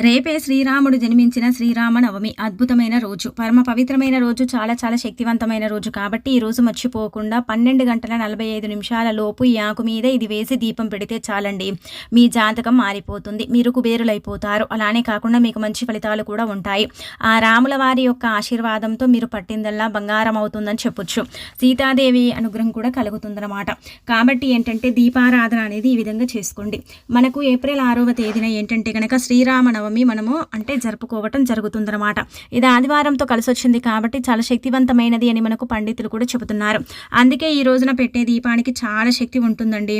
రేపే శ్రీరాముడు జన్మించిన శ్రీరామ నవమి అద్భుతమైన రోజు. పరమ పవిత్రమైన రోజు చాలా చాలా శక్తివంతమైన రోజు కాబట్టి ఈ రోజు మర్చిపోకుండా పన్నెండు గంటల నలభై ఐదు నిమిషాల లోపు ఈ ఆకు మీద ఇది వేసి దీపం పెడితే చాలండి. మీ జాతకం మారిపోతుంది. మీరు కుబేరులైపోతారు. అలానే కాకుండా మీకు మంచి ఫలితాలు కూడా ఉంటాయి. ఆ రాముల వారి యొక్క ఆశీర్వాదంతో మీరు పట్టిందల్లా బంగారం అవుతుందని చెప్పొచ్చు. సీతాదేవి అనుగ్రహం కూడా కలుగుతుందన్నమాట. కాబట్టి ఏంటంటే దీపారాధన అనేది ఈ విధంగా చేసుకోండి. మనకు ఏప్రిల్ ఆరవ తేదీన ఏంటంటే కనుక శ్రీరామ నవమి మనము అంటే జరుపుకోవటం జరుగుతుందన్నమాట. ఇది ఆదివారంతో కలిసి వచ్చింది కాబట్టి చాలా శక్తివంతమైనది అని మనకు పండితులు కూడా చెబుతున్నారు. అందుకే ఈ రోజున పెట్టే దీపానికి చాలా శక్తి ఉంటుందండి.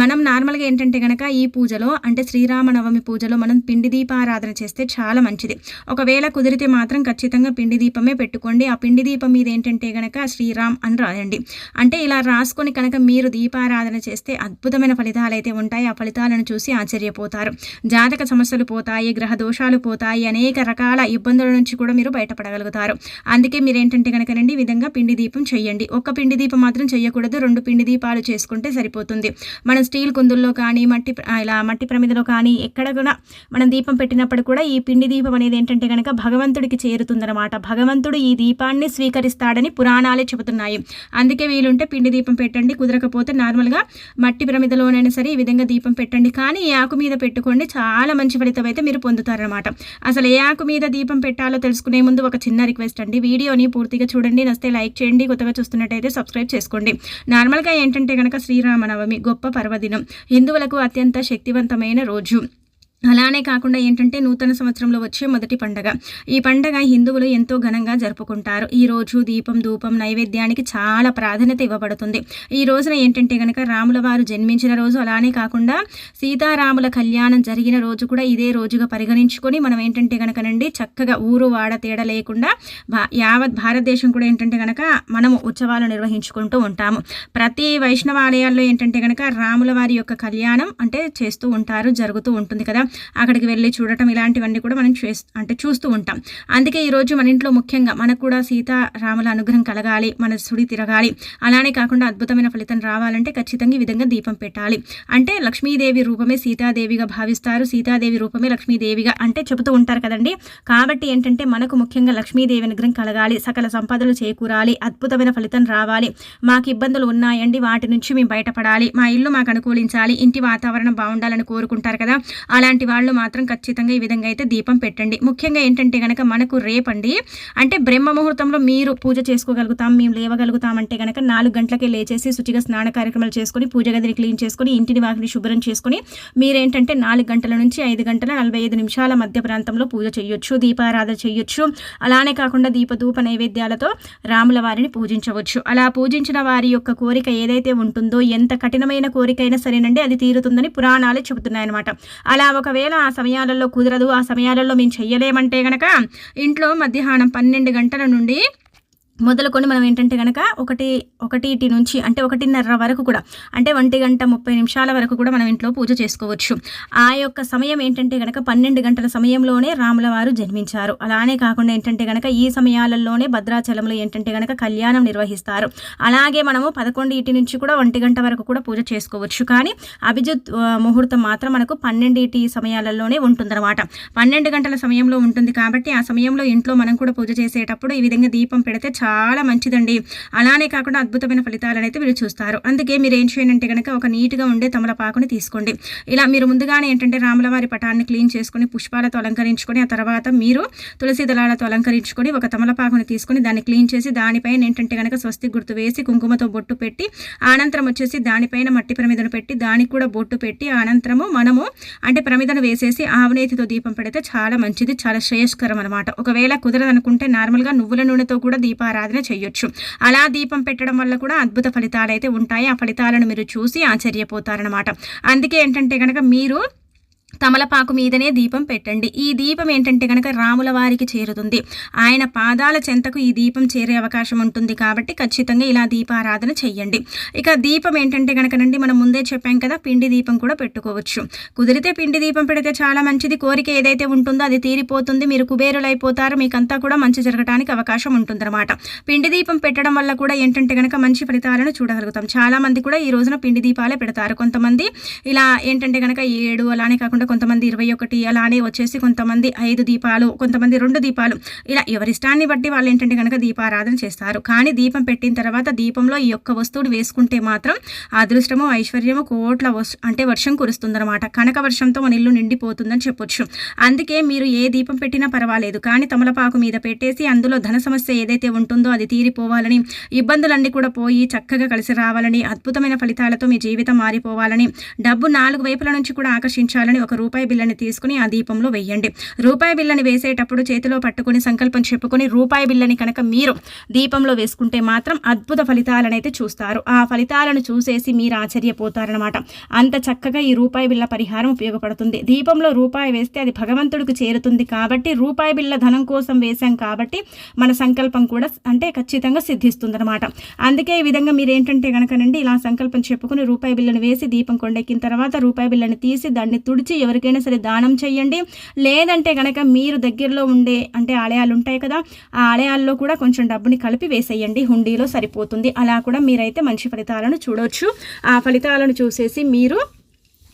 మనం నార్మల్గా ఏంటంటే కనుక ఈ పూజలో అంటే శ్రీరామ నవమి పూజలో మనం పిండి దీపారాధన చేస్తే చాలా మంచిది. ఒకవేళ కుదిరితే మాత్రం ఖచ్చితంగా పిండి దీపమే పెట్టుకోండి. ఆ పిండి దీపం మీద ఏంటంటే కనుక శ్రీరామ్ అని రాయండి. అంటే ఇలా రాసుకొని కనుక మీరు దీపారాధన చేస్తే అద్భుతమైన ఫలితాలు అయితే ఉంటాయి. ఆ ఫలితాలను చూసి ఆశ్చర్యపోతారు. జాతక సమస్యలు పోతాయి గ్రహ దోషాలు పోతాయి. అనేక రకాల ఇబ్బందుల నుంచి కూడా మీరు బయటపడగలుగుతారు. అందుకే మీరు ఏంటంటే కనుకనండి ఈ విధంగా పిండి దీపం చేయండి ఒక్క పిండి దీపం మాత్రం చేయకూడదు రెండు పిండి దీపాలు చేసుకుంటే సరిపోతుంది. మనం స్టీల్ కుందుల్లో కానీ మట్టి ఇలా మట్టి ప్రమిదలో కానీ ఎక్కడ కూడా మనం దీపం పెట్టినప్పుడు కూడా ఈ పిండి దీపం అనేది ఏంటంటే కనుక భగవంతుడికి చేరుతుందన్నమాట. భగవంతుడు ఈ దీపాన్ని స్వీకరిస్తాడని పురాణాలే చెబుతున్నాయి. అందుకే వీలుంటే పిండి దీపం పెట్టండి. కుదరకపోతే నార్మల్గా మట్టి ప్రమిదలోనైనా సరే ఈ విధంగా దీపం పెట్టండి. కానీ ఈ ఆకు మీద పెట్టుకోండి. చాలా మంచి ఫలితం అయితే మీరు పొందుతారనమాట అసలు ఏ ఆకు మీద దీపం పెట్టాలో తెలుసుకునే ముందు ఒక చిన్న రిక్వెస్ట్ అండి. వీడియోని పూర్తిగా చూడండి నస్తే లైక్ చేయండి కొత్తగా చూస్తున్నట్టయితే సబ్స్క్రైబ్ చేసుకోండి. నార్మల్గా ఏంటంటే కనుక శ్రీరామనవమి గొప్ప పర్వదినం. హిందువులకు అత్యంత శక్తివంతమైన రోజు. అలానే కాకుండా ఏంటంటే నూతన సంవత్సరంలో వచ్చే మొదటి పండగ. ఈ పండగ హిందువులు ఎంతో ఘనంగా జరుపుకుంటారు. ఈ రోజు దీపం ధూపం నైవేద్యానికి చాలా ప్రాధాన్యత ఇవ్వబడుతుంది. ఈ రోజున ఏంటంటే కనుక రాముల వారు జన్మించిన రోజు అలానే కాకుండా సీతారాముల కళ్యాణం జరిగిన రోజు కూడా ఇదే రోజుగా పరిగణించుకొని మనం ఏంటంటే కనుకనండి చక్కగా ఊరు వాడ తేడా లేకుండా భా- యావత్ భారతదేశం కూడా ఏంటంటే కనుక మనము ఉత్సవాలు నిర్వహించుకుంటూ ఉంటాము. ప్రతి వైష్ణవాలయాల్లో ఏంటంటే కనుక రాముల వారి యొక్క కళ్యాణం అంటే చేస్తూ ఉంటారు జరుగుతూ ఉంటుంది కదా. అక్కడికి వెళ్ళి చూడటం ఇలాంటివన్నీ కూడా మనం చే అంటే చూస్తూ ఉంటాం. అందుకే ఈరోజు మన ఇంట్లో ముఖ్యంగా మనకు కూడా సీతారాముల అనుగ్రహం కలగాలి మన సుడి తిరగాలి. అలానే కాకుండా అద్భుతమైన ఫలితం రావాలంటే ఖచ్చితంగా ఈ విధంగా దీపం పెట్టాలి. అంటే లక్ష్మీదేవి రూపమే సీతాదేవిగా భావిస్తారు. సీతాదేవి రూపమే లక్ష్మీదేవిగా అంటే చెబుతూ ఉంటారు కదండి. కాబట్టి ఏంటంటే మనకు ముఖ్యంగా లక్ష్మీదేవి అనుగ్రహం కలగాలి సకల సంపదలు చేకూరాలి అద్భుతమైన ఫలితం రావాలి. మాకు ఇబ్బందులు ఉన్నాయండి వాటి నుంచి మేము బయటపడాలి. మా ఇల్లు మాకు అనుకూలించాలి ఇంటి వాతావరణం బాగుండాలని కోరుకుంటారు కదా. అలాంటి వాళ్ళు మాత్రం ఖచ్చితంగా ఈ విధంగా అయితే దీపం పెట్టండి. ముఖ్యంగా ఏంటంటే కనుక మనకు రేపండి. అంటే బ్రహ్మ ముహూర్తంలో మీరు పూజ చేసుకోగలుగుతాం మేము లేవగలుగుతాం అంటే కనుక నాలుగు గంటలకే లేచేసి శుచిగా స్నాన కార్యక్రమాలు చేసుకొని పూజ గదిని క్లీన్ చేసుకొని ఇంటిని వాకిని శుభ్రం చేసుకొని మీరేంటంటే నాలుగు గంటల నుంచి ఐదు గంటల నలభై ఐదు నిమిషాల మధ్య ప్రాంతంలో పూజ చేయొచ్చు దీపారాధన చేయొచ్చు. అలానే కాకుండా దీపధూప నైవేద్యాలతో రాముల వారిని పూజించవచ్చు. అలా పూజించిన వారి యొక్క కోరిక ఏదైతే ఉంటుందో ఎంత కఠినమైన కోరికైనా సరేనండి అది తీరుతుందని పురాణాలు చెబుతున్నాయన్నమాట. అలా ఒక ఒకవేళ ఆ సమయాలలో కుదరదు ఆ సమయాలలో మేము చెయ్యలేమంటే గనక ఇంట్లో మధ్యాహ్నం పన్నెండు గంటల నుండి మొదలుకొని మనం ఏంటంటే కనుక ఒకటి ఒకటి నుంచి అంటే ఒకటిన్నర వరకు కూడా అంటే ఒంటి గంట ముప్పై నిమిషాల వరకు కూడా మనం ఇంట్లో పూజ చేసుకోవచ్చు. ఆ యొక్క సమయం ఏంటంటే కనుక పన్నెండు గంటల సమయంలోనే రాముల వారు జన్మించారు. అలానే కాకుండా ఏంటంటే కనుక ఈ సమయాలలోనే భద్రాచలంలో ఏంటంటే కనుక కళ్యాణం నిర్వహిస్తారు. అలాగే మనము పదకొండు ఇటు నుంచి కూడా ఒంటి గంట వరకు కూడా పూజ చేసుకోవచ్చు. కానీ అభిజిత్ ముహూర్తం మాత్రం మనకు పన్నెండిటి సమయాలలోనే ఉంటుందన్నమాట. పన్నెండు గంటల సమయంలో ఉంటుంది కాబట్టి ఆ సమయంలో ఇంట్లో మనం కూడా పూజ చేసేటప్పుడు ఈ విధంగా దీపం పెడితే చాలా మంచిదండి. అలానే కాకుండా అద్భుతమైన ఫలితాలను అయితే మీరు చూస్తారు. అందుకే మీరు ఏం చేయండి కనుక ఒక నీట్గా ఉండే తమలపాకుని తీసుకోండి. ఇలా మీరు ముందుగానే ఏంటంటే రాములవారి పటాన్ని క్లీన్ చేసుకొని పుష్పాలతో అలంకరించుకొని ఆ తర్వాత మీరు తులసి దళాలతో అలంకరించుకొని ఒక తమలపాకుని తీసుకొని దాన్ని క్లీన్ చేసి దానిపైన ఏంటంటే కనుక స్వస్తి గుర్తు వేసి కుంకుమతో బొట్టు పెట్టి అనంతరం వచ్చేసి దానిపైన మట్టి ప్రమిదను పెట్టి దానికి కూడా బొట్టు పెట్టి అనంతరము మనము అంటే ప్రమిదను వేసేసి ఆవనేతితో దీపం పెడితే చాలా మంచిది చాలా శ్రేయస్కరం అనమాట ఒకవేళ కుదరదనుకుంటే నార్మల్గా నువ్వుల నూనెతో కూడా దీపారాధన చేయొచ్చు. అలా దీపం పెట్టడం వల్ల కూడా అద్భుత ఫలితాలు అయితే ఉంటాయి. ఆ ఫలితాలను మీరు చూసి ఆశ్చర్యపోతారనమాట అందుకే ఏంటంటే కనుక మీరు తమలపాకు మీదనే దీపం పెట్టండి. ఈ దీపం ఏంటంటే కనుక రాముల వారికి చేరుతుంది. ఆయన పాదాల చెంతకు ఈ దీపం చేరే అవకాశం ఉంటుంది కాబట్టి ఖచ్చితంగా ఇలా దీపారాధన చెయ్యండి. ఇక దీపం ఏంటంటే కనుకనండి మనం ముందే చెప్పాం కదా పిండి దీపం కూడా పెట్టుకోవచ్చు. కుదిరితే పిండి దీపం పెడితే చాలా మంచిది. కోరిక ఏదైతే ఉంటుందో అది తీరిపోతుంది. మీరు కుబేరులైపోతారు. మీకంతా కూడా మంచి జరగడానికి అవకాశం ఉంటుందన్నమాట. పిండి దీపం పెట్టడం వల్ల కూడా ఏంటంటే కనుక మంచి ఫలితాలను చూడగలుగుతాం. చాలా మంది కూడా ఈ రోజున పిండి దీపాలే పెడతారు. కొంతమంది ఇలా ఏంటంటే కనుక ఏడు అలానే కాకుండా కొంతమంది ఇరవై ఒకటి అలానే వచ్చేసి కొంతమంది ఐదు దీపాలు కొంతమంది రెండు దీపాలు. ఇలా ఎవరిష్టాన్ని బట్టి వాళ్ళు ఏంటంటే కనుక దీపారాధన చేస్తారు. కానీ దీపం పెట్టిన తర్వాత దీపంలో ఈ యొక్క వస్తువుని వేసుకుంటే మాత్రం అదృష్టము ఐశ్వర్యము కోట్ల అంటే వర్షం కురుస్తుందన్నమాట. కనక వర్షంతో మన ఇల్లు నిండిపోతుందని చెప్పొచ్చు. అందుకే మీరు ఏ దీపం పెట్టినా పర్వాలేదు. కానీ తమలపాకు మీద పెట్టేసి అందులో ధన సమస్య ఏదైతే ఉంటుందో అది తీరిపోవాలని ఇబ్బందులన్నీ కూడా పోయి చక్కగా కలిసి రావాలని అద్భుతమైన ఫలితాలతో మీ జీవితం మారిపోవాలని డబ్బు నాలుగు వైపుల నుంచి కూడా ఆకర్షించాలని ఒక రూపాయి బిల్లని తీసుకుని ఆ దీపంలో వెయ్యండి. రూపాయి బిల్లని వేసేటప్పుడు చేతిలో పట్టుకుని సంకల్పం చెప్పుకొని రూపాయి బిల్లని కనుక మీరు దీపంలో వేసుకుంటే మాత్రం అద్భుత ఫలితాలనైతే చూస్తారు. ఆ ఫలితాలను చూసేసి మీరు ఆశ్చర్యపోతారనమాట అంత చక్కగా ఈ రూపాయి బిళ్ళ పరిహారం ఉపయోగపడుతుంది. దీపంలో రూపాయి వేస్తే అది భగవంతుడికి చేరుతుంది కాబట్టి రూపాయి బిళ్ళ ధనం కోసం వేశాం కాబట్టి మన సంకల్పం కూడా అంటే ఖచ్చితంగా సిద్ధిస్తుంది అనమాట అందుకే ఈ విధంగా మీరు ఏంటంటే కనుకనండి ఇలా సంకల్పం చెప్పుకుని రూపాయి బిళ్ళను వేసి దీపం కొండెక్కిన తర్వాత రూపాయి బిళ్ళని తీసి దాన్ని తుడిచి ఎవరికైనా సరే దానం చేయండి లేదంటే కనుక మీరు దగ్గరలో ఉండే అంటే ఆలయాలు ఉంటాయి కదా ఆ ఆలయాల్లో కూడా కొంచెం డబ్బుని కలిపి వేసేయండి. హుండీలో సరిపోతుంది. అలా కూడా మీరైతే మంచి ఫలితాలను చూడవచ్చు ఆ ఫలితాలను చూసేసి మీరు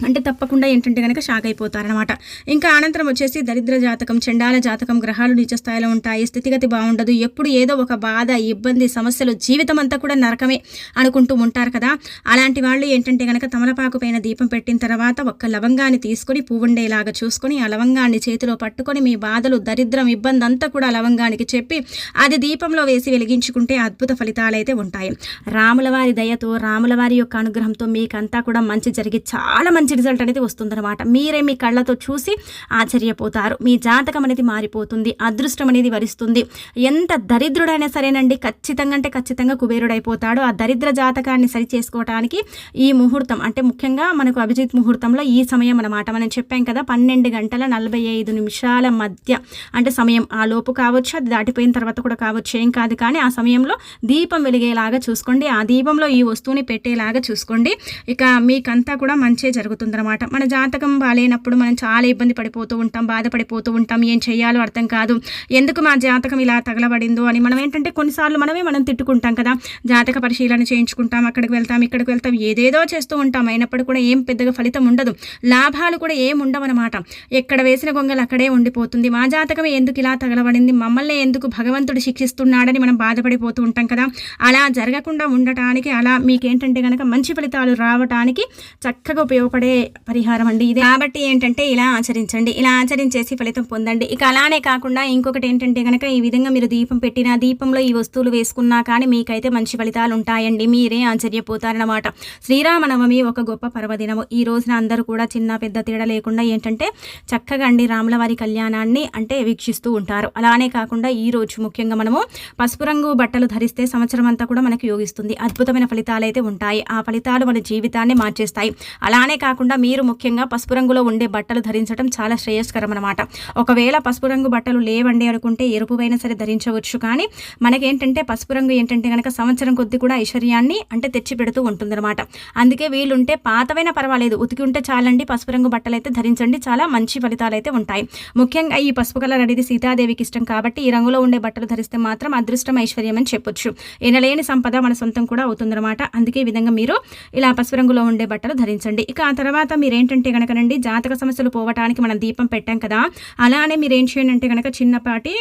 అంటే తప్పకుండా ఏంటంటే కనుక షాక్ అయిపోతారనమాట ఇంకా అనంతరం వచ్చేసి దరిద్ర జాతకం చండాల జాతకం గ్రహాలు నీచ స్థాయిలో ఉంటాయి స్థితిగతి బాగుండదు ఎప్పుడు ఏదో ఒక బాధ ఇబ్బంది సమస్యలు జీవితం అంతా కూడా నరకమే అనుకుంటూ ఉంటారు కదా. అలాంటి వాళ్ళు ఏంటంటే కనుక తమలపాకు పైన దీపం పెట్టిన తర్వాత ఒక్క లవంగాన్ని తీసుకొని పువ్వుండేలాగా చూసుకొని ఆ లవంగాన్ని చేతిలో పట్టుకొని మీ బాధలు దరిద్రం ఇబ్బంది అంతా కూడా లవంగానికి చెప్పి అది దీపంలో వేసి వెలిగించుకుంటే అద్భుత ఫలితాలైతే ఉంటాయి. రాములవారి దయతో రాములవారి యొక్క అనుగ్రహంతో మీకంతా కూడా మంచి జరిగి చాలా మంచి మంచి రిజల్ట్ అనేది వస్తుందన్నమాట. మీరే మీ కళ్ళతో చూసి ఆశ్చర్యపోతారు. మీ జాతకం అనేది మారిపోతుంది. అదృష్టం అనేది వరిస్తుంది. ఎంత దరిద్రుడైనా సరేనండి ఖచ్చితంగా అంటే ఖచ్చితంగా కుబేరుడైపోతాడు. ఆ దరిద్ర జాతకాన్ని సరి చేసుకోవడానికి ఈ ముహూర్తం అంటే ముఖ్యంగా మనకు అభిజిత్ ముహూర్తంలో ఈ సమయం అనమాట మనం చెప్పాం కదా పన్నెండు గంటల నలభై ఐదు నిమిషాల మధ్య అంటే సమయం ఆ లోపు కావచ్చు అది దాటిపోయిన తర్వాత కూడా కావచ్చు ఏం కాదు. కానీ ఆ సమయంలో దీపం వెలిగేలాగా చూసుకోండి. ఆ దీపంలో ఈ వస్తువుని పెట్టేలాగా చూసుకోండి. ఇక మీకంతా కూడా మంచి జరుగుతుంది. జరుగుతుందన్నమాట మన జాతకం బాగాలేనప్పుడు మనం చాలా ఇబ్బంది పడిపోతూ ఉంటాం బాధపడిపోతూ ఉంటాం. ఏం చేయాలో అర్థం కాదు. ఎందుకు మా జాతకం ఇలా తగలబడిందో అని మనం ఏంటంటే కొన్నిసార్లు మనమే మనం తిట్టుకుంటాం కదా. జాతక పరిశీలన చేయించుకుంటాం అక్కడికి వెళ్తాం ఇక్కడికి వెళ్తాం ఏదేదో చేస్తూ ఉంటాం. అయినప్పుడు కూడా ఏం పెద్దగా ఫలితం ఉండదు. లాభాలు కూడా ఏం ఉండవన్నమాట. ఎక్కడ వేసిన గొంగలు అక్కడే ఉండిపోతుంది. మా జాతకం ఎందుకు ఇలా తగలబడింది? మమ్మల్ని ఎందుకు భగవంతుడు శిక్షిస్తున్నాడని మనం బాధపడిపోతూ ఉంటాం కదా. అలా జరగకుండా ఉండటానికి అలా మీకేంటంటే కనుక మంచి ఫలితాలు రావటానికి చక్కగా ఉపయోగపడే అదే పరిహారం అండి ఇది. కాబట్టి ఏంటంటే ఇలా ఆచరించండి ఇలా ఆచరించేసి ఫలితం పొందండి. ఇక అలానే కాకుండా ఇంకొకటి ఏంటంటే కనుక ఈ విధంగా మీరు దీపం పెట్టిన దీపంలో ఈ వస్తువులు వేసుకున్నా కానీ మీకైతే మంచి ఫలితాలు ఉంటాయండి. మీరే ఆశ్చర్యపోతారనమాట శ్రీరామనవమి ఒక గొప్ప పర్వదినము. ఈ రోజున అందరూ కూడా చిన్న పెద్ద తేడా లేకుండా ఏంటంటే చక్కగా అండి రాముల వారి కళ్యాణాన్ని అంటే వీక్షిస్తూ ఉంటారు. అలానే కాకుండా ఈ రోజు ముఖ్యంగా మనము పసుపు రంగు బట్టలు ధరిస్తే సంవత్సరం అంతా కూడా మనకు యోగిస్తుంది. అద్భుతమైన ఫలితాలు అయితే ఉంటాయి. ఆ ఫలితాలు మన జీవితాన్ని మార్చేస్తాయి. అలానే కాకుండా కాకుండా మీరు ముఖ్యంగా పసుపు రంగులో ఉండే బట్టలు ధరించడం చాలా శ్రేయస్కరం అనమాట ఒకవేళ పసుపు రంగు బట్టలు లేవండి అనుకుంటే ఎరుపువైనా సరే ధరించవచ్చు. కానీ మనకేంటంటే పసుపు రంగు ఏంటంటే కనుక సంవత్సరం కొద్ది కూడా ఐశ్వర్యాన్ని అంటే తెచ్చి పెడుతూ ఉంటుందన్నమాట. అందుకే వీలుంటే పాతవైనా పర్వాలేదు. ఉతికి ఉంటే చాలండి పసుపు రంగు బట్టలు అయితే ధరించండి. చాలా మంచి ఫలితాలు అయితే ఉంటాయి. ముఖ్యంగా ఈ పసుపు కలర్ అనేది సీతాదేవికి ఇష్టం కాబట్టి ఈ రంగులో ఉండే బట్టలు ధరిస్తే మాత్రం అదృష్టం ఐశ్వర్యం అని చెప్పొచ్చు. ఎనలేని సంపద మన సొంతం కూడా అవుతుందన్నమాట. అందుకే ఈ విధంగా మీరు ఇలా పసుపు రంగులో ఉండే బట్టలు ధరించండి. ఇక ఆ తర్వాత మీరు ఏంటంటే కనుకనండి జాతక సమస్యలు పోవటానికి మనం దీపం పెట్టాం కదా అలానే మీరు ఏం చేయండి అంటే కనుక చిన్నపాటి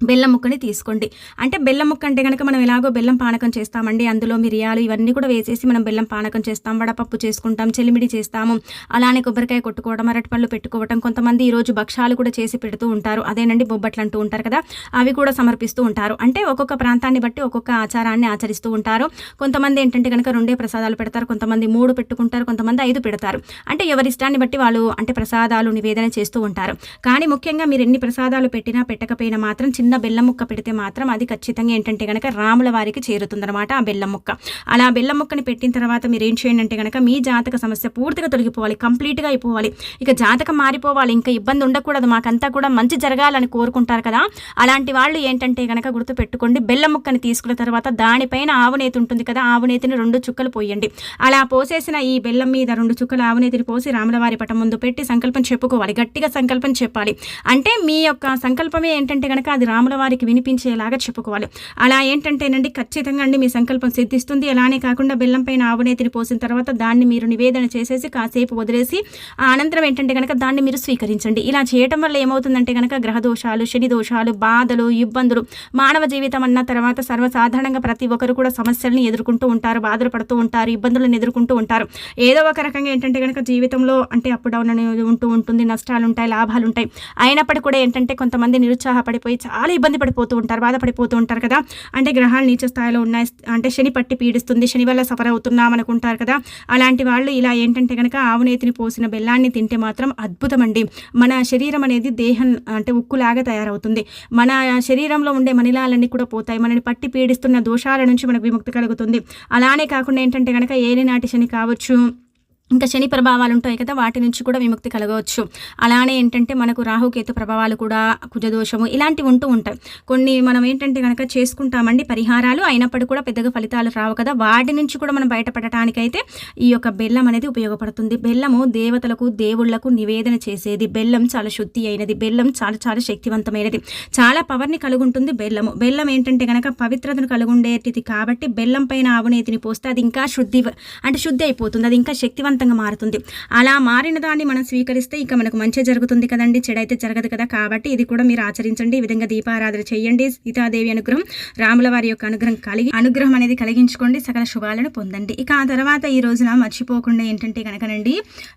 బెల్లం ముక్కని తీసుకోండి. అంటే బెల్లం ముక్క అంటే కనుక మనం ఎలాగో బెల్లం పానకం చేస్తామండి. అందులో మిరియాలు ఇవన్నీ కూడా వేసేసి మనం బెల్లం పానకం చేస్తాం. వడపప్పు చేసుకుంటాం చెలిమిడి చేస్తాము. అలానే కొబ్బరికాయ కొట్టుకోవడం అరటిపళ్ళు పెట్టుకోవడం కొంతమంది ఈరోజు భక్షాలు కూడా చేసి పెడుతూ ఉంటారు. అదేనండి బొబ్బట్లు అంటూ ఉంటారు కదా అవి కూడా సమర్పిస్తూ ఉంటారు. అంటే ఒక్కొక్క ప్రాంతాన్ని బట్టి ఒక్కొక్క ఆచారాన్ని ఆచరిస్తూ ఉంటారు. కొంతమంది ఏంటంటే కనుక రెండే ప్రసాదాలు పెడతారు. కొంతమంది మూడు పెట్టుకుంటారు. కొంతమంది ఐదు పెడతారు. అంటే ఎవరి ఇష్టాన్ని బట్టి వాళ్ళు అంటే ప్రసాదాలు నివేదన చేస్తూ ఉంటారు. కానీ ముఖ్యంగా మీరు ఎన్ని ప్రసాదాలు పెట్టినా పెట్టకపోయినా మాత్రం చిన్న బెల్లం ముక్క పెడితే మాత్రం అది ఖచ్చితంగా ఏంటంటే కనుక రాముల వారికి చేరుతుందనమాట ఆ బెల్లం ముక్క అలా బెల్లం ముక్కని పెట్టిన తర్వాత మీరు ఏం చేయండి అంటే కనుక మీ జాతక సమస్య పూర్తిగా తొలగిపోవాలి కంప్లీట్గా అయిపోవాలి. ఇక జాతకం మారిపోవాలి ఇంకా ఇబ్బంది ఉండకూడదు మాకంతా కూడా మంచి జరగాలని కోరుకుంటారు కదా. అలాంటి వాళ్ళు ఏంటంటే కనుక గుర్తు పెట్టుకోండి బెల్లం ముక్కని తీసుకున్న తర్వాత దానిపైన ఆవునేతి ఉంటుంది కదా ఆవునేతిని రెండు చుక్కలు పోయండి. అలా పోసేసిన ఈ బెల్లం మీద రెండు చుక్కలు ఆవునేతిని పోసి రాములవారి పటం ముందు పెట్టి సంకల్పం చెప్పుకోవాలి గట్టిగా సంకల్పం చెప్పాలి. అంటే మీ యొక్క సంకల్పమే ఏంటంటే కనుక అది రాముల వారికి వినిపించేలాగా చెప్పుకోవాలి. అలా ఏంటంటేనండి ఖచ్చితంగా అండి మీ సంకల్పం సిద్ధిస్తుంది. అలానే కాకుండా బెల్లం పైన ఆవునేతిని పోసిన తర్వాత దాన్ని మీరు నివేదన చేసేసి కాసేపు వదిలేసి ఆ అనంతరం ఏంటంటే కనుక దాన్ని మీరు స్వీకరించండి. ఇలా చేయటం వల్ల ఏమవుతుందంటే కనుక గ్రహ దోషాలు శని దోషాలు బాధలు ఇబ్బందులు మానవ జీవితం అన్న తర్వాత సర్వసాధారణంగా ప్రతి ఒక్కరు కూడా సమస్యలను ఎదుర్కొంటూ ఉంటారు బాధలు పడుతూ ఉంటారు ఇబ్బందులను ఎదుర్కొంటూ ఉంటారు. ఏదో ఒక రకంగా ఏంటంటే కనుక జీవితంలో అంటే అప్ డౌన్ అనేది ఉంటూ ఉంటుంది నష్టాలు ఉంటాయి లాభాలు ఉంటాయి అయినప్పటికీ కూడా ఏంటంటే కొంతమంది నిరుత్సాహపడిపోయి చాలా చాలా ఇబ్బంది పడిపోతూ ఉంటారు బాధపడిపోతూ ఉంటారు కదా. అంటే గ్రహాలు నీచ స్థాయిలో ఉన్నాయి అంటే శని పట్టి పీడిస్తుంది శని వల్ల సఫర్ అవుతున్నాం అనుకుంటారు కదా. అలాంటి వాళ్ళు ఇలా ఏంటంటే కనుక ఆవునేతిని పోసిన బెల్లాన్ని తింటే మాత్రం అద్భుతం అండి మన శరీరం అనేది దేహం అంటే ఉక్కులాగా తయారవుతుంది. మన శరీరంలో ఉండే మనిలాలన్నీ కూడా పోతాయి. మనని పట్టి పీడిస్తున్న దోషాల నుంచి మనకు విముక్తి కలుగుతుంది. అలానే కాకుండా ఏంటంటే కనుక ఏలినాటి శని కావచ్చు ఇంకా శని ప్రభావాలు ఉంటాయి కదా వాటి నుంచి కూడా విముక్తి కలగవచ్చు. అలానే ఏంటంటే మనకు రాహుకేతు ప్రభావాలు కూడా కుజదోషము ఇలాంటివి ఉంటూ ఉంటాయి. కొన్ని మనం ఏంటంటే కనుక చేసుకుంటామండి పరిహారాలు అయినప్పటికీ కూడా పెద్దగా ఫలితాలు రావు కదా వాటి నుంచి కూడా మనం బయటపడటానికైతే ఈ యొక్క బెల్లం అనేది ఉపయోగపడుతుంది. బెల్లము దేవతలకు దేవుళ్ళకు నివేదన చేసేది. బెల్లం చాలా శుద్ధి అయినది. బెల్లం చాలా చాలా శక్తివంతమైనది. చాలా పవర్ని కలుగుంటుంది బెల్లము. బెల్లం ఏంటంటే కనుక పవిత్రతను కలుగుండేటిది కాబట్టి బెల్లం పైన ఆవునేతిని పోస్తే అది ఇంకా శుద్ధి అంటే శుద్ధి అయిపోతుంది. అది ఇంకా శక్తివంతం శక్తివంతంగా మారుతుంది. అలా మారిన దాన్ని మనం స్వీకరిస్తే ఇక మనకు మంచి జరుగుతుంది కదండి. చెడైతే జరగదు కదా. కాబట్టి ఇది కూడా మీరు ఆచరించండి. ఈ విధంగా దీపారాధన చేయండి. సీతాదేవి అనుగ్రహం రాముల వారి యొక్క అనుగ్రహం కలిగి అనుగ్రహం అనేది కలిగించుకోండి. సకల శుభాలను పొందండి. ఇక ఆ తర్వాత ఈ రోజున మర్చిపోకుండా ఏంటంటే కనుకనండి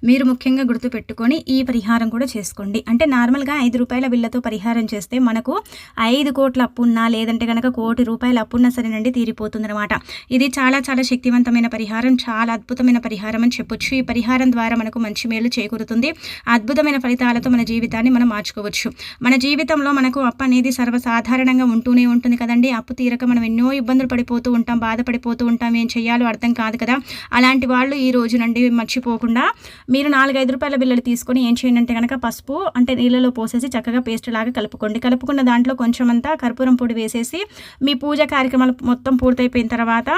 మీరు ముఖ్యంగా గుర్తు పెట్టుకొని ఈ పరిహారం కూడా చేసుకోండి. అంటే నార్మల్గా ఐదు రూపాయల బిల్లతో పరిహారం చేస్తే మనకు ఐదు కోట్ల అప్పున్నా లేదంటే కనుక కోటి రూపాయల అప్పున్నా సరేనండి తీరిపోతుంది అనమాట ఇది చాలా చాలా శక్తివంతమైన పరిహారం చాలా అద్భుతమైన పరిహారం అని చెప్పొచ్చు. ఈ పరిహారం ద్వారా మనకు మంచి మేలు చేకూరుతుంది. అద్భుతమైన ఫలితాలతో మన జీవితాన్ని మనం మార్చుకోవచ్చు. మన జీవితంలో మనకు అప్పు అనేది సర్వసాధారణంగా ఉంటూనే ఉంటుంది కదండి. అప్పు తీరక మనం ఎన్నో ఇబ్బందులు పడిపోతూ ఉంటాం బాధపడిపోతూ ఉంటాం. ఏం చేయాలో అర్థం కాదు కదా. అలాంటి వాళ్ళు ఈ రోజు నుండి మర్చిపోకుండా మీరు నాలుగైదు రూపాయల బిల్లలు తీసుకొని ఏం చేయండి అంటే కనుక పసుపు అంటే నీళ్ళలో పోసేసి చక్కగా పేస్ట్ లాగా కలుపుకోండి. కలుపుకున్న దాంట్లో కొంచెం అంతా కర్పూరం పొడి వేసేసి మీ పూజ కార్యక్రమాలు మొత్తం పూర్తయిపోయిన తర్వాత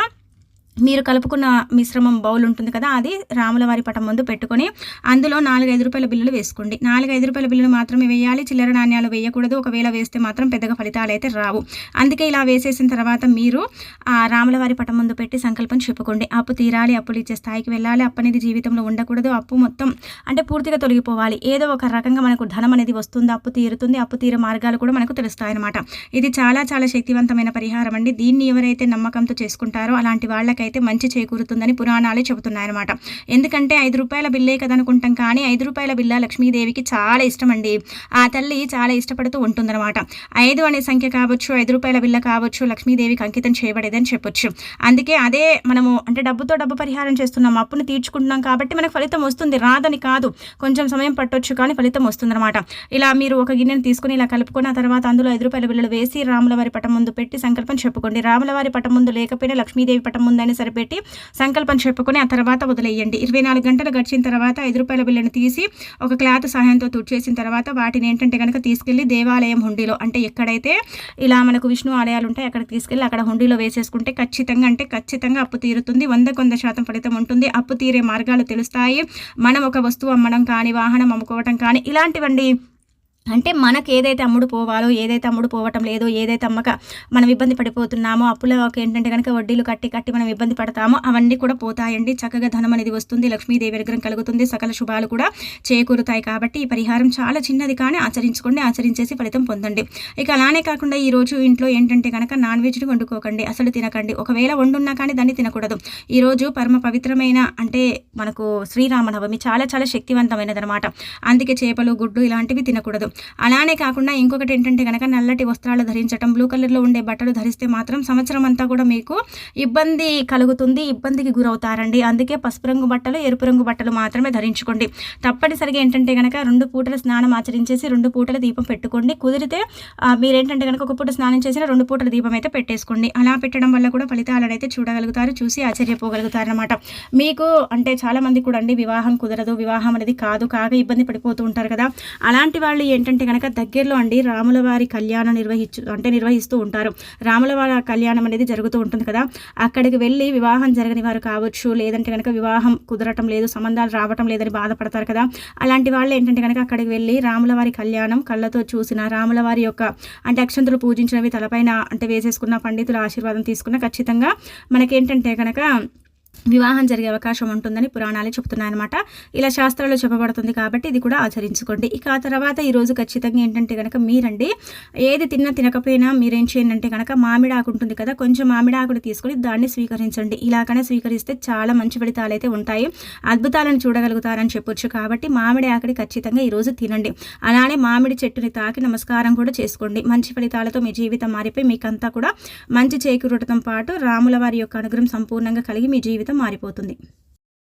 మీరు కలుపుకున్న మిశ్రమం బౌల్ ఉంటుంది కదా అది రాములవారి పటం ముందు పెట్టుకొని అందులో నాలుగైదు రూపాయల బిల్లులు వేసుకోండి. నాలుగైదు రూపాయల బిల్లులు మాత్రమే వేయాలి చిల్లర నాణ్యాలు వేయకూడదు. ఒకవేళ వేస్తే మాత్రం పెద్దగా ఫలితాలు అయితే రావు. అందుకే ఇలా వేసేసిన తర్వాత మీరు ఆ రాములవారి పటం ముందు పెట్టి సంకల్పం చెప్పుకోండి. అప్పు తీరాలి అప్పులు ఇచ్చే స్థాయికి వెళ్ళాలి అప్పు అనేది జీవితంలో ఉండకూడదు. అప్పు మొత్తం అంటే పూర్తిగా తొలగిపోవాలి. ఏదో ఒక రకంగా మనకు ధనం అనేది వస్తుంది అప్పు తీరుతుంది అప్పు తీరే మార్గాలు కూడా మనకు తెలుస్తాయన్నమాట. ఇది చాలా చాలా శక్తివంతమైన పరిహారం అండి. దీన్ని ఎవరైతే నమ్మకంతో చేసుకుంటారో అలాంటి వాళ్ళకి అయితే మంచి చేకూరుతుందని పురాణాలే చెబుతున్నాయన్నమాట. ఎందుకంటే ఐదు రూపాయల బిల్లే కదనుకుంటాం కానీ ఐదు రూపాయల బిల్ల లక్ష్మీదేవికి చాలా ఇష్టం అండి ఆ తల్లి చాలా ఇష్టపడుతూ ఉంటుందన్నమాట. ఐదు అనే సంఖ్య కావచ్చు ఐదు రూపాయల బిల్ల కావచ్చు లక్ష్మీదేవికి అంకితం చేయబడేదని చెప్పొచ్చు. అందుకే అదే మనము అంటే డబ్బుతో డబ్బు పరిహారం చేస్తున్నాం అప్పును తీర్చుకుంటున్నాం కాబట్టి మనకు ఫలితం వస్తుంది. రాదని కాదు కొంచెం సమయం పట్టొచ్చు కానీ ఫలితం వస్తుందన్నమాట. ఇలా మీరు ఒక గిన్నెను తీసుకుని ఇలా కలుపుకున్న తర్వాత అందులో ఐదు రూపాయల బిల్లలు వేసి రాముల వారి పటం ముందు పెట్టి సంకల్పం చెప్పుకోండి. రాముల వారి పటం ముందు లేకపోయినా లక్ష్మీదేవి పటం ముందు అయినా సరిపెట్టి సంకల్పం చెప్పుకొని ఆ తర్వాత వదిలేయండి. ఇరవై నాలుగు గంటలు గడిచిన తర్వాత ఐదు రూపాయల బిల్లును తీసి ఒక క్లాత్ సహాయంతో తుడిచేసిన తర్వాత వాటిని ఏంటంటే కనుక తీసుకెళ్ళి దేవాలయం హుండీలో అంటే ఎక్కడైతే ఇలా మనకు విష్ణు ఆలయాలు ఉంటాయి అక్కడికి తీసుకెళ్ళి అక్కడ హుండీలో వేసేసుకుంటే ఖచ్చితంగా అంటే ఖచ్చితంగా అప్పు తీరుతుంది. వందకు వంద శాతం ఫలితం ఉంటుంది. అప్పు తీరే మార్గాలు తెలుస్తాయి. మనం ఒక వస్తువు అమ్మడం కానీ వాహనం అమ్ముకోవటం కానీ ఇలాంటివండి. అంటే మనకు ఏదైతే అమ్ముడు పోవాలో ఏదైతే అమ్ముడు పోవటం లేదో ఏదైతే అమ్మక మనం ఇబ్బంది పడిపోతున్నామో అప్పులకు ఏంటంటే కనుక వడ్డీలు కట్టి కట్టి మనం ఇబ్బంది పడతామో అవన్నీ కూడా పోతాయండి. చక్కగా ధనం అనేది వస్తుంది లక్ష్మీదేవి విగ్రహం కలుగుతుంది సకల శుభాలు కూడా చేకూరుతాయి కాబట్టి ఈ పరిహారం చాలా చిన్నది కానీ ఆచరించుకోండి ఆచరించేసి ఫలితం పొందండి. ఇక అలానే కాకుండా ఈ రోజు ఇంట్లో ఏంటంటే కనుక నాన్ వెజ్ని వండుకోకండి అసలు తినకండి. ఒకవేళ వండున్నా కానీ దాన్ని తినకూడదు. ఈరోజు పరమ పవిత్రమైన అంటే మనకు శ్రీరామనవమి చాలా చాలా శక్తివంతమైనది అనమాట అందుకే చేపలు గుడ్డు ఇలాంటివి తినకూడదు. అలానే కాకుండా ఇంకొకటి ఏంటంటే కనుక నల్లటి వస్త్రాలు ధరించడం బ్లూ కలర్లో ఉండే బట్టలు ధరిస్తే మాత్రం సంవత్సరం అంతా కూడా మీకు ఇబ్బంది కలుగుతుంది ఇబ్బందికి గురవుతారండి. అందుకే పసుపు రంగు బట్టలు ఎరుపు రంగు బట్టలు మాత్రమే ధరించుకోండి. తప్పనిసరిగా ఏంటంటే కనుక రెండు పూటల స్నానం ఆచరించేసి రెండు పూటల దీపం పెట్టుకోండి. కుదిరితే మీరేంటంటే కనుక ఒక పూట స్నానం చేసిన రెండు పూటల దీపం అయితే పెట్టేసుకోండి. అలా పెట్టడం వల్ల కూడా ఫలితాలను అయితే చూడగలుగుతారు చూసి ఆశ్చర్యపోగలుగుతారు అనమాట మీకు అంటే చాలామంది కూడా అండి వివాహం కుదరదు వివాహం అనేది కాదు కాగా ఇబ్బంది పడిపోతూ ఉంటారు కదా. అలాంటి వాళ్ళు ఏంటంటే కనుక దగ్గరలో అండి రాములవారి కళ్యాణం నిర్వహించు అంటే నిర్వహిస్తూ ఉంటారు. రాములవారి కళ్యాణం అనేది జరుగుతూ ఉంటుంది కదా. అక్కడికి వెళ్ళి వివాహం జరగని వారు కావచ్చు లేదంటే కనుక వివాహం కుదరటం లేదు సంబంధాలు రావటం లేదని బాధపడతారు కదా. అలాంటి వాళ్ళు ఏంటంటే కనుక అక్కడికి వెళ్ళి రాములవారి కళ్యాణం కళ్ళతో చూసిన రాములవారి యొక్క అంటే అక్షంతులు పూజించినవి తలపైన అంటే వేసేసుకున్న పండితుల ఆశీర్వాదం తీసుకున్న ఖచ్చితంగా మనకేంటంటే కనుక వివాహం జరిగే అవకాశం ఉంటుందని పురాణాలు చెబుతున్నాయన్నమాట. ఇలా శాస్త్రాలు చెప్పబడుతుంది కాబట్టి ఇది కూడా ఆచరించుకోండి. ఇక ఆ తర్వాత ఈరోజు ఖచ్చితంగా ఏంటంటే కనుక మీరండి ఏది తిన్నా తినకపోయినా మీరేం చేయండి అంటే కనుక మామిడి ఆకు ఉంటుంది కదా కొంచెం మామిడి ఆకుని తీసుకొని దాన్ని స్వీకరించండి. ఇలాగనే స్వీకరిస్తే చాలా మంచి ఫలితాలు అయితే ఉంటాయి. అద్భుతాలను చూడగలుగుతారని చెప్పొచ్చు కాబట్టి మామిడి ఆకుని ఖచ్చితంగా ఈరోజు తినండి. అలానే మామిడి చెట్టుని తాకి నమస్కారం కూడా చేసుకోండి. మంచి ఫలితాలతో మీ జీవితం మారిపోయి మీకంతా కూడా మంచి చేకూరటంతో పాటు రాముల వారి యొక్క అనుగ్రహం సంపూర్ణంగా కలిగి మీ జీవితం జీవితం మారిపోతుంది.